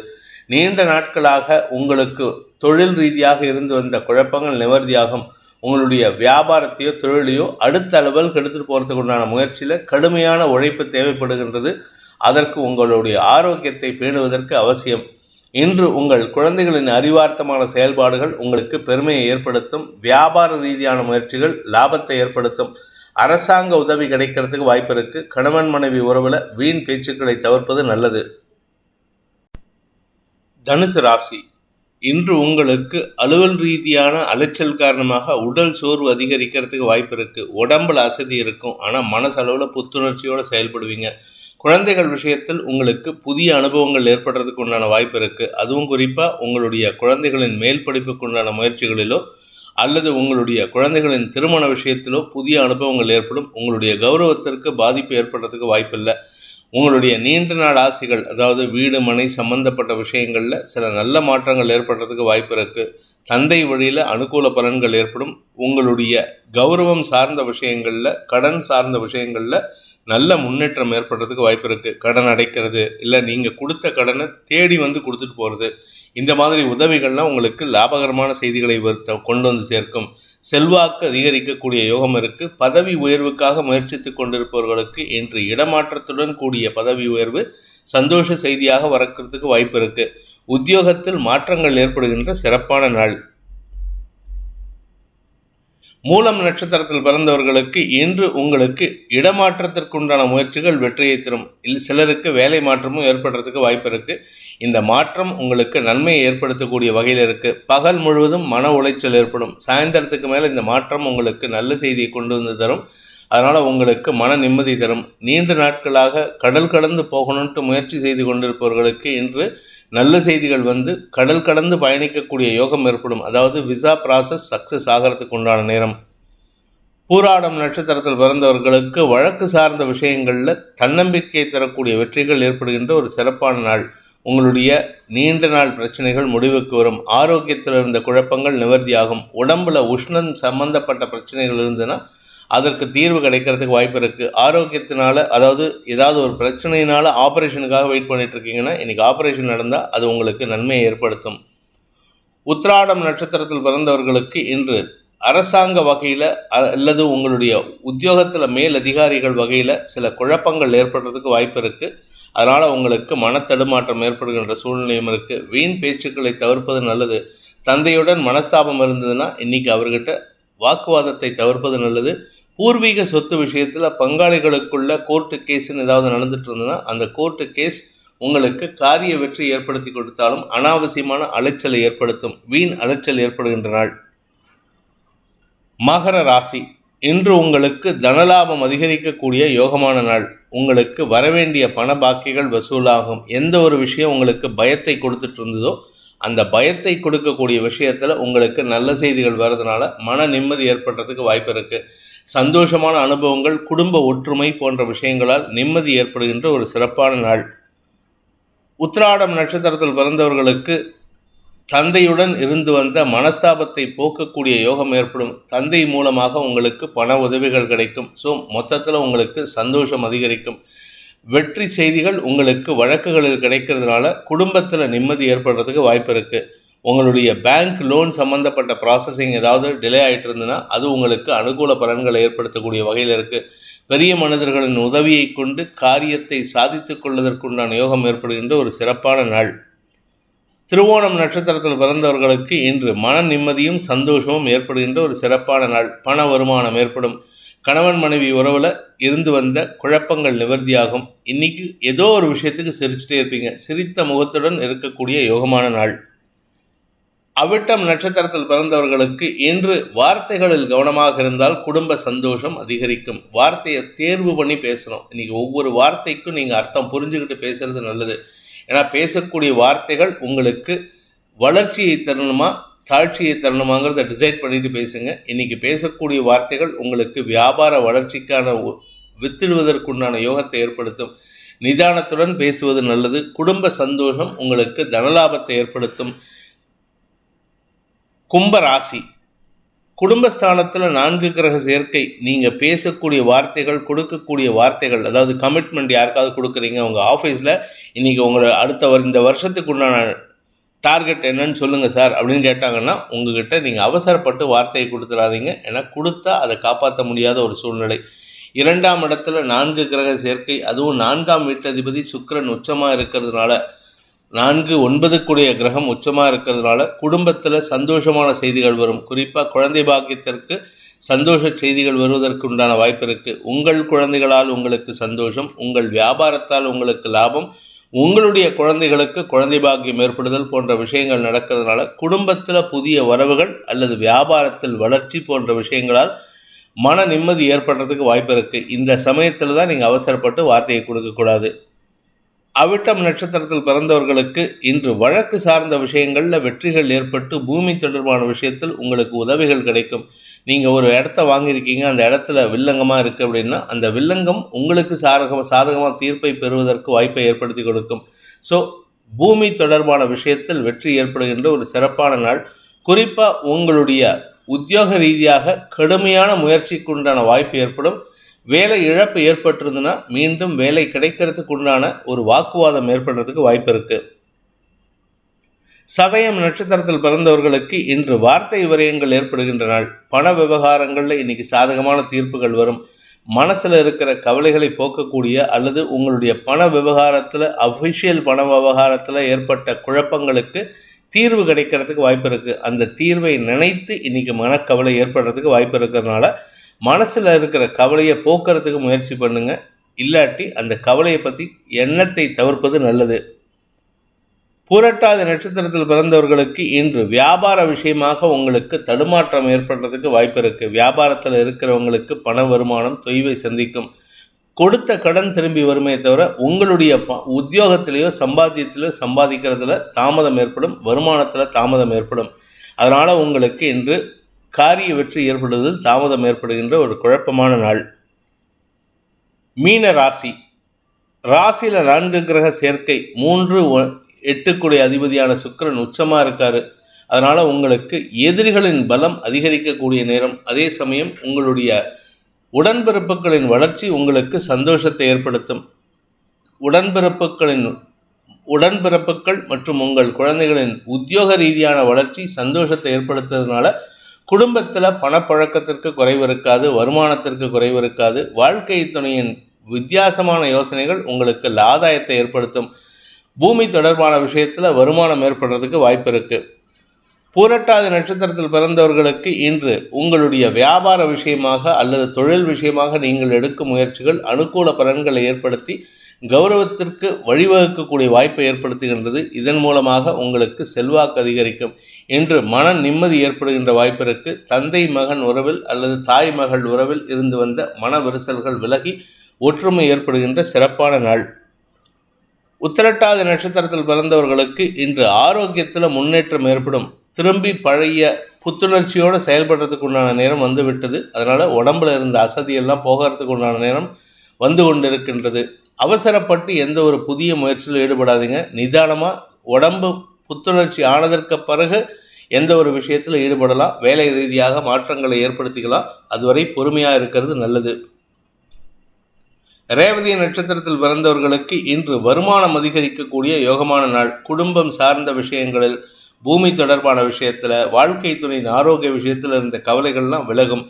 Speaker 1: நீண்ட நாட்களாக உங்களுக்கு தொழில் ரீதியாக இருந்து வந்த குழப்பங்கள் நிவர்த்தியாகும் உங்களுடைய வியாபாரத்தையோ தொழிலையோ அடுத்த அளவில் எடுத்துகிட்டு போகிறதுக்கு உண்டான முயற்சியில் கடுமையான உழைப்பு தேவைப்படுகின்றது. அதற்கு உங்களுடைய ஆரோக்கியத்தை பேணுவதற்கு அவசியம். இன்று உங்கள் குழந்தைகளின் அறிவார்த்தமான செயல்பாடுகள் உங்களுக்கு பெருமையை ஏற்படுத்தும். வியாபார ரீதியான முயற்சிகள் லாபத்தை ஏற்படுத்தும். அரசாங்க உதவி கிடைக்கிறதுக்கு வாய்ப்பு இருக்கு. கணவன் மனைவி உறவில் வீண் பேச்சுக்களை தவிர்ப்பது நல்லது. தனுசு ராசி. இன்று உங்களுக்கு அலுவல் ரீதியான அலைச்சல் காரணமாக உடல் சோர்வு அதிகரிக்கிறதுக்கு வாய்ப்பு இருக்கு. உடம்புல அசதி இருக்கும். ஆனால் மனசளவில் புத்துணர்ச்சியோடு செயல்படுவீங்க. குழந்தைகள் விஷயத்தில் உங்களுக்கு புதிய அனுபவங்கள் ஏற்படுறதுக்கு உண்டான வாய்ப்பு இருக்குது அதுவும் குறிப்பாக உங்களுடைய குழந்தைகளின் மேல் படிப்புக்கு உண்டான முயற்சிகளிலோ அல்லது உங்களுடைய குழந்தைகளின் திருமண விஷயத்திலோ புதிய அனுபவங்கள் ஏற்படும். உங்களுடைய கௌரவத்திற்கு பாதிப்பு ஏற்படுறதுக்கு வாய்ப்பில்லை. உங்களுடைய நீண்ட நாள் ஆசைகள் அதாவது வீடு மனை சம்பந்தப்பட்ட விஷயங்களில் சில நல்ல மாற்றங்கள் ஏற்படுறதுக்கு வாய்ப்பு இருக்குது தந்தை வழியில் அனுகூல பலன்கள் ஏற்படும். உங்களுடைய கௌரவம் சார்ந்த விஷயங்களில் கடன் சார்ந்த விஷயங்களில் நல்ல முன்னேற்றம் ஏற்படுறதுக்கு வாய்ப்பு இருக்குது கடன் அடைக்கிறது இல்லை நீங்கள் கொடுத்த கடனை தேடி வந்து கொடுத்துட்டு போகிறது இந்த மாதிரி உதவிகள்லாம் உங்களுக்கு லாபகரமான செய்திகளை கொண்டு வந்து சேர்க்கும். செல்வாக்கு அதிகரிக்கக்கூடிய யோகம் இருக்குது பதவி உயர்வுக்காக முயற்சித்து கொண்டிருப்பவர்களுக்கு இன்று இடமாற்றத்துடன் கூடிய பதவி உயர்வு சந்தோஷ செய்தியாக வரக்கிறதுக்கு வாய்ப்பு இருக்குது உத்தியோகத்தில் மாற்றங்கள் ஏற்படுகின்ற சிறப்பான நாள். மூலம் நட்சத்திரத்தில் பிறந்தவர்களுக்கு இன்று உங்களுக்கு இடமாற்றத்திற்குண்டான முயற்சிகள் வெற்றியை தரும். இல்லை சிலருக்கு வேலை மாற்றமும் ஏற்படுறதுக்கு வாய்ப்பு இருக்குது இந்த மாற்றம் உங்களுக்கு நன்மையை ஏற்படுத்தக்கூடிய வகையில் இருக்குது பகல் முழுவதும் மன உளைச்சல் ஏற்படும். சாயந்தரத்துக்கு மேலே இந்த மாற்றம் உங்களுக்கு நல்ல செய்தியை கொண்டு வந்து தரும். அதனால் உங்களுக்கு மன நிம்மதி தரும். நீண்ட நாட்களாக கடல் கடந்து போகணுன்ட்டு முயற்சி செய்து கொண்டிருப்பவர்களுக்கு இன்று நல்ல செய்திகள் வந்து கடல் கடந்து பயணிக்கக்கூடிய யோகம் ஏற்படும். அதாவது விசா ப்ராசஸ் சக்ஸஸ் ஆகிறதுக்கு உண்டான நேரம். பூராடம் நட்சத்திரத்தில் பிறந்தவர்களுக்கு வழக்கு சார்ந்த விஷயங்களில் தன்னம்பிக்கை தரக்கூடிய வெற்றிகள் ஏற்படுகின்ற ஒரு சிறப்பான நாள். உங்களுடைய நீண்ட நாள் பிரச்சனைகள் முடிவுக்கு வரும். ஆரோக்கியத்தில் இருந்த குழப்பங்கள் நிவர்த்தியாகும். உடம்புல உஷ்ணம் சம்பந்தப்பட்ட பிரச்சனைகள் இருந்ததுன்னா அதற்கு தீர்வு கிடைக்கிறதுக்கு வாய்ப்பு இருக்குது ஆரோக்கியத்தினால அதாவது ஏதாவது ஒரு பிரச்சனையினால ஆப்ரேஷனுக்காக வெயிட் பண்ணிட்டு இருக்கீங்கன்னா இன்றைக்கி ஆப்ரேஷன் நடந்தால் அது உங்களுக்கு நன்மையை ஏற்படுத்தும். உத்ராடம் நட்சத்திரத்தில் பிறந்தவர்களுக்கு இன்று அரசாங்க வகையில் அல்லது உங்களுடைய உத்தியோகத்தில் மேல் அதிகாரிகள் வகையில் சில குழப்பங்கள் ஏற்படுறதுக்கு வாய்ப்பு இருக்குது அதனால் உங்களுக்கு மனத்தடுமாற்றம் ஏற்படுகின்ற சூழ்நிலையும் இருக்குது வீண் பேச்சுக்களை தவிர்ப்பது நல்லது. தந்தையுடன் மனஸ்தாபம் இருந்ததுன்னா இன்றைக்கி அவர்கிட்ட வாக்குவாதத்தை தவிர்ப்பது நல்லது. பூர்வீக சொத்து விஷயத்தில் பங்காளிகளுக்குள்ள கோர்ட்டு கேஸ்ன்னு ஏதாவது நடந்துட்டு இருந்ததுன்னா அந்த கோர்ட்டு கேஸ் உங்களுக்கு காரிய வெற்றி ஏற்படுத்தி கொடுத்தாலும் அனாவசியமான அலைச்சலை ஏற்படுத்தும். வீண் அலைச்சல் ஏற்படுகின்ற நாள். மகர ராசி. இன்று உங்களுக்கு தனலாபம் அதிகரிக்கக்கூடிய யோகமான நாள். உங்களுக்கு வரவேண்டிய பண பாக்கிகள் வசூலாகும். எந்த ஒரு விஷயம் உங்களுக்கு பயத்தை கொடுத்துட்டு இருந்ததோ அந்த பயத்தை கொடுக்கக்கூடிய விஷயத்தில் உங்களுக்கு நல்ல செய்திகள் வர்றதுனால மன நிம்மதி ஏற்படுறதுக்கு வாய்ப்பு இருக்குது சந்தோஷமான அனுபவங்கள் குடும்ப ஒற்றுமை போன்ற விஷயங்களால் நிம்மதி ஏற்படுகின்ற ஒரு சிறப்பான நாள். உத்ராடம் நட்சத்திரத்தில் பிறந்தவர்களுக்கு தந்தையுடன் இருந்து வந்த மனஸ்தாபத்தை போக்கக்கூடிய யோகம் ஏற்படும். தந்தை மூலமாக உங்களுக்கு பண உதவிகள் கிடைக்கும். ஸோ மொத்தத்தில் உங்களுக்கு சந்தோஷம் அதிகரிக்கும். வெற்றி செய்திகள் உங்களுக்கு வழக்குகளில் கிடைக்கிறதுனால குடும்பத்தில் நிம்மதி ஏற்படுறதுக்கு வாய்ப்பு இருக்குது உங்களுடைய பேங்க் லோன் சம்மந்தப்பட்ட ப்ராசஸிங் ஏதாவது டிலே ஆகிட்டு இருந்ததுன்னா அது உங்களுக்கு அனுகூல பலன்களை ஏற்படுத்தக்கூடிய வகையில் இருக்குது பெரிய மனிதர்களின் உதவியை கொண்டு காரியத்தை சாதித்து கொள்வதற்குண்டான யோகம் ஏற்படுகின்ற ஒரு சிறப்பான நாள். திருவோணம் நட்சத்திரத்தில் பிறந்தவர்களுக்கு இன்று மன நிம்மதியும் சந்தோஷமும் ஏற்படுகின்ற ஒரு சிறப்பான நாள். பண வருமானம் ஏற்படும். கணவன் மனைவி உறவில் இருந்து வந்த குழப்பங்கள் நிவர்த்தியாகும். இன்னைக்கு ஏதோ ஒரு விஷயத்துக்கு சிரிச்சுட்டே இருப்பீங்க. சிரித்த முகத்துடன் இருக்கக்கூடிய யோகமான நாள். அவிட்டம் நட்சத்திரத்தில் பிறந்தவர்களுக்கு இன்று வார்த்தைகளில் கவனமாக இருந்தால் குடும்ப சந்தோஷம் அதிகரிக்கும். வார்த்தையை தேர்வு பண்ணி பேசணும். இன்றைக்கி ஒவ்வொரு வார்த்தைக்கும் நீங்கள் அர்த்தம் புரிஞ்சுக்கிட்டு பேசுகிறது நல்லது. ஏன்னா பேசக்கூடிய வார்த்தைகள் உங்களுக்கு வளர்ச்சியை தரணுமா? தாழ்ச்சியை தரணுமாங்கிறத டிசைட் பண்ணிட்டு பேசுங்க. இன்னைக்கு பேசக்கூடிய வார்த்தைகள் உங்களுக்கு வியாபார வளர்ச்சிக்கான வித்திடுவதற்குண்டான யோகத்தை ஏற்படுத்தும். நிதானத்துடன் பேசுவது நல்லது. குடும்ப சந்தோஷம் உங்களுக்கு தனலாபத்தை ஏற்படுத்தும். கும்ப ராசி. குடும்பஸ்தானத்தில் நான்கு கிரக சேர்க்கை. நீங்கள் பேசக்கூடிய வார்த்தைகள் கொடுக்கக்கூடிய வார்த்தைகள் அதாவது கமிட்மெண்ட் யாருக்காவது கொடுக்குறீங்க உங்கள் ஆஃபீஸில் இன்றைக்கி உங்களை அடுத்த இந்த வருஷத்துக்கு உண்டான டார்கெட் என்னன்னு சொல்லுங்கள் சார் அப்படின்னு கேட்டாங்கன்னா உங்ககிட்ட நீங்கள் அவசரப்பட்டு வார்த்தையை கொடுத்துடாதீங்க ஏன்னா கொடுத்தா அதை காப்பாற்ற முடியாத ஒரு சூழ்நிலை. இரண்டாம் இடத்துல நான்கு கிரக சேர்க்கை அதுவும் நான்காம் வீட்டதிபதி சுக்கரன் உச்சமாக இருக்கிறதுனால நான்கு ஒன்பதுக்குடைய கிரகம் உச்சமாக இருக்கிறதுனால குடும்பத்தில் சந்தோஷமான செய்திகள் வரும். குறிப்பாக குழந்தை பாக்கியத்திற்கு சந்தோஷ செய்திகள் வருவதற்கு உண்டான வாய்ப்பு இருக்குது உங்கள் குழந்தைகளால் உங்களுக்கு சந்தோஷம் உங்கள் வியாபாரத்தால் உங்களுக்கு லாபம் உங்களுடைய குழந்தைகளுக்கு குழந்தை பாக்கியம் ஏற்படுதல் போன்ற விஷயங்கள் நடக்கிறதுனால குடும்பத்தில் புதிய வரவுகள் அல்லது வியாபாரத்தில் வளர்ச்சி போன்ற விஷயங்களால் மன நிம்மதி ஏற்படுறதுக்கு வாய்ப்பு இருக்குது இந்த சமயத்தில் தான் நீங்கள் அவசரப்பட்டு வார்த்தையை கொடுக்கக்கூடாது. அவிட்டம் நட்சத்திரத்தில் பிறந்தவர்களுக்கு இன்று வழக்கு சார்ந்த விஷயங்களில் வெற்றிகள் ஏற்பட்டு பூமி தொடர்பான விஷயத்தில் உங்களுக்கு உதவிகள் கிடைக்கும். நீங்கள் ஒரு இடத்த வாங்கியிருக்கீங்க அந்த இடத்துல வில்லங்கமாக இருக்குது அப்படின்னா அந்த வில்லங்கம் உங்களுக்கு சாதகம் சாதகமாக தீர்ப்பை பெறுவதற்கு வாய்ப்பை ஏற்படுத்தி கொடுக்கும். ஸோ பூமி தொடர்பான விஷயத்தில் வெற்றி ஏற்படுகின்ற ஒரு சிறப்பான நாள். குறிப்பாக உங்களுடைய உத்தியோக ரீதியாக கடுமையான முயற்சிக்குண்டான வாய்ப்பு ஏற்படும். வேலை இழப்பு ஏற்பட்டிருந்ததுன்னா மீண்டும் வேலை கிடைக்கிறதுக்கு உண்டான ஒரு வாக்குவாதம் ஏற்படுறதுக்கு வாய்ப்பு இருக்கு. சதயம் நட்சத்திரத்தில் பிறந்தவர்களுக்கு இன்று வார்த்தை விரயங்கள் ஏற்படுகின்ற நாள் பண விவகாரங்களில் இன்னைக்கு சாதகமான தீர்ப்புகள் வரும். மனசில் இருக்கிற கவலைகளை போக்கக்கூடிய அல்லது உங்களுடைய பண விவகாரத்தில் அஃபிஷியல் பண விவகாரத்தில் ஏற்பட்ட குழப்பங்களுக்கு தீர்வு கிடைக்கிறதுக்கு வாய்ப்பு இருக்குது அந்த தீர்வை நினைத்து இன்னைக்கு மனக்கவலை ஏற்படுறதுக்கு வாய்ப்பு இருக்கிறதுனால மனசில் இருக்கிற கவலையை போக்குறதுக்கு முயற்சி பண்ணுங்க. இல்லாட்டி அந்த கவலையை பற்றி எண்ணத்தை தவிர்ப்பது நல்லது. புரட்டாத நட்சத்திரத்தில் பிறந்தவர்களுக்கு இன்று வியாபார விஷயமாக உங்களுக்கு தடுமாற்றம் ஏற்படுறதுக்கு வாய்ப்பு இருக்குது வியாபாரத்தில் இருக்கிறவங்களுக்கு பண வருமானம் தொய்வை சந்திக்கும். கொடுத்த கடன் திரும்பி வருமே தவிர உங்களுடைய ப உத்தியோகத்திலேயோ சம்பாத்தியத்திலேயோ சம்பாதிக்கிறதுல தாமதம் ஏற்படும். வருமானத்தில் தாமதம் ஏற்படும். அதனால் உங்களுக்கு இன்று காரிய வெற்றி ஏற்படுவதில் தாமதம் ஏற்படுகின்ற ஒரு குழப்பமான நாள். மீன ராசி. ராசியில் நான்கு கிரக சேர்க்கை மூன்று எட்டுக்குடைய அதிபதியான சுக்கிரன் உச்சமாக இருக்காரு. அதனால் உங்களுக்கு எதிரிகளின் பலம் அதிகரிக்கக்கூடிய நேரம். அதே சமயம் உங்களுடைய உடன்பிறப்புகளின் வளர்ச்சி உங்களுக்கு சந்தோஷத்தை ஏற்படுத்தும். உடன்பிறப்புகளின் உடன்பிறப்புகள் மற்றும் உங்கள் குழந்தைகளின் உத்தியோக ரீதியான வளர்ச்சி சந்தோஷத்தை ஏற்படுத்துறதுனால குடும்பத்தில் பணப்பழக்கத்திற்கு குறைவு இருக்காது வருமானத்திற்கு குறைவு இருக்காது. வாழ்க்கை துணையின் வித்தியாசமான யோசனைகள் உங்களுக்கு ஆதாயத்தை ஏற்படுத்தும். பூமி தொடர்பான விஷயத்தில் வருமானம் ஏற்படுறதுக்கு வாய்ப்பு இருக்குது பூரட்டாதி நட்சத்திரத்தில் பிறந்தவர்களுக்கு இன்று உங்களுடைய வியாபார விஷயமாக அல்லது தொழில் விஷயமாக நீங்கள் எடுக்கும் முயற்சிகள் அனுகூல பலன்களை ஏற்படுத்தி கௌரவத்திற்கு வழிவகுக்கக்கூடிய வாய்ப்பை ஏற்படுத்துகின்றது. இதன் மூலமாக உங்களுக்கு செல்வாக்கு அதிகரிக்கும் இன்று மன நிம்மதி ஏற்படுகின்ற வாய்ப்பிற்கு தந்தை மகன் உறவில் அல்லது தாய் மகள் உறவில் இருந்து வந்த மன விரிசல்கள் விலகி ஒற்றுமை ஏற்படுகின்ற சிறப்பான நாள். உத்திரட்டாதி நட்சத்திரத்தில் பிறந்தவர்களுக்கு இன்று ஆரோக்கியத்தில் முன்னேற்றம் ஏற்படும். திரும்பி பழைய புத்துணர்ச்சியோடு செயல்படுறதுக்கு உண்டான நேரம் வந்துவிட்டது. அதனால் உடம்புல இருந்த அசதியெல்லாம் போகிறதுக்கு உண்டான நேரம் வந்து கொண்டிருக்கின்றது. அவசரப்பட்டு எந்த ஒரு புதிய முயற்சியிலும் ஈடுபடாதீங்க. நிதானமாக உடம்பு புத்துணர்ச்சி ஆனதற்கு பிறகு எந்த ஒரு விஷயத்தில் ஈடுபடலாம். வேலை ரீதியாக மாற்றங்களை ஏற்படுத்திக்கலாம். அதுவரை பொறுமையாக இருக்கிறது நல்லது. ரேவதி நட்சத்திரத்தில் பிறந்தவர்களுக்கு இன்று வருமானம் அதிகரிக்கக்கூடிய யோகமான நாள். குடும்பம் சார்ந்த விஷயங்களில் பூமி தொடர்பான விஷயத்தில் வாழ்க்கை துணையின் ஆரோக்கிய விஷயத்தில் இருந்த கவலைகள்லாம் விலகும்.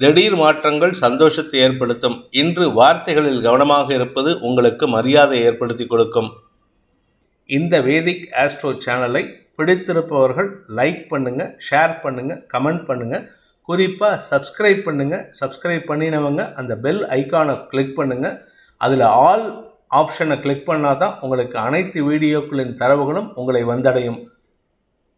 Speaker 1: திடீர் மாற்றங்கள் சந்தோஷத்தை ஏற்படுத்தும். இன்று வார்த்தைகளில் கவனமாக இருப்பது உங்களுக்கு மரியாதை ஏற்படுத்தி கொடுக்கும். இந்த வேதிக் ஆஸ்ட்ரோ சேனலை பிடித்திருப்பவர்கள் லைக் பண்ணுங்க ஷேர் பண்ணுங்க கமெண்ட் பண்ணுங்க. குறிப்பாக சப்ஸ்கிரைப் பண்ணுங்க. சப்ஸ்கிரைப் பண்ணினவங்க அந்த பெல் ஐகானை கிளிக் பண்ணுங்க. அதில் ஆல் ஆப்ஷனை கிளிக் பண்ணால் தான் உங்களுக்கு அனைத்து வீடியோக்களின் தரவுகளும் உங்களை வந்தடையும்.